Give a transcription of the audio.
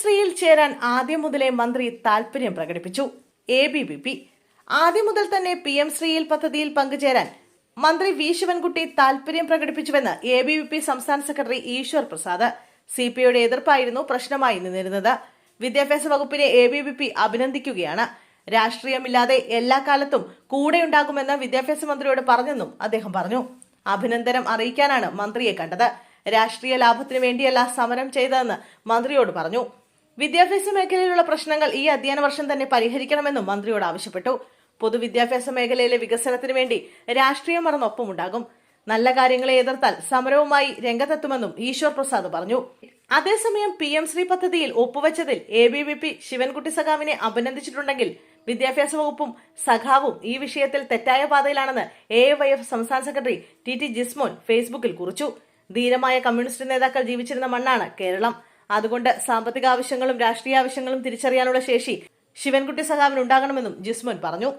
ശ്രീയിൽ ചേരാൻ ആദ്യം മുതലേ മന്ത്രി താൽപര്യം പ്രകടിപ്പിച്ചു. എ ബി വി പി ആദ്യം മുതൽ തന്നെ പി എം ശ്രീയിൽ പദ്ധതിയിൽ പങ്കുചേരാൻ മന്ത്രി വി ശിവൻകുട്ടി താൽപര്യം പ്രകടിപ്പിച്ചുവെന്ന് എ ബി വി പി സംസ്ഥാന secretary Eshwar Prasad. C P ഐയുടെ എതിർപ്പായിരുന്നു പ്രശ്നമായി നിന്നിരുന്നത്. വിദ്യാഭ്യാസ വകുപ്പിനെ എ ബി വി പി അഭിനന്ദിക്കുകയാണ്. രാഷ്ട്രീയമില്ലാതെ എല്ലാ കാലത്തും കൂടെയുണ്ടാകുമെന്ന് വിദ്യാഭ്യാസ മന്ത്രിയോട് പറഞ്ഞെന്നും അദ്ദേഹം പറഞ്ഞു. അഭിനന്ദനം അറിയിക്കാനാണ് മന്ത്രിയെ കണ്ടത്. രാഷ്ട്രീയ ലാഭത്തിനു വേണ്ടിയല്ല സമരം ചെയ്തതെന്ന് മന്ത്രിയോട് പറഞ്ഞു. വിദ്യാഭ്യാസ മേഖലയിലുള്ള പ്രശ്നങ്ങൾ ഈ അധ്യയന വർഷം തന്നെ പരിഹരിക്കണമെന്നും മന്ത്രിയോട് ആവശ്യപ്പെട്ടു. പൊതുവിദ്യാഭ്യാസ മേഖലയിലെ വികസനത്തിന് വേണ്ടി രാഷ്ട്രീയം മറന്നൊപ്പമുണ്ടാകും. നല്ല കാര്യങ്ങളെ എതിർത്താൽ സമരവുമായി രംഗത്തെത്തുമെന്നും ഈശ്വർ പ്രസാദ് പറഞ്ഞു. അതേസമയം പി എം ശ്രീ പദ്ധതിയിൽ ഒപ്പുവെച്ചതിൽ A B V P Sivankutty സഖാവിനെ അഭിനന്ദിച്ചിട്ടുണ്ടെങ്കിൽ വിദ്യാഭ്യാസ വകുപ്പും സഖാവും ഈ വിഷയത്തിൽ തെറ്റായ പാതയിലാണെന്ന് എ വൈ എഫ് സംസ്ഥാന സെക്രട്ടറി ടി ടി ജിസ്മോൻ ഫേസ്ബുക്കിൽ കുറിച്ചു. ധീരമായ കമ്മ്യൂണിസ്റ്റ് നേതാക്കൾ ജീവിച്ചിരുന്ന മണ്ണാണ് കേരളം. അതുകൊണ്ട് സാമ്പത്തിക ആവശ്യങ്ങളും രാഷ്ട്രീയ ആവശ്യങ്ങളും തിരിച്ചറിയാനുള്ള ശേഷി ശിവൻകുട്ടി സഖാവിന് ഉണ്ടാകണമെന്നും ജിസ്മോൻ പറഞ്ഞു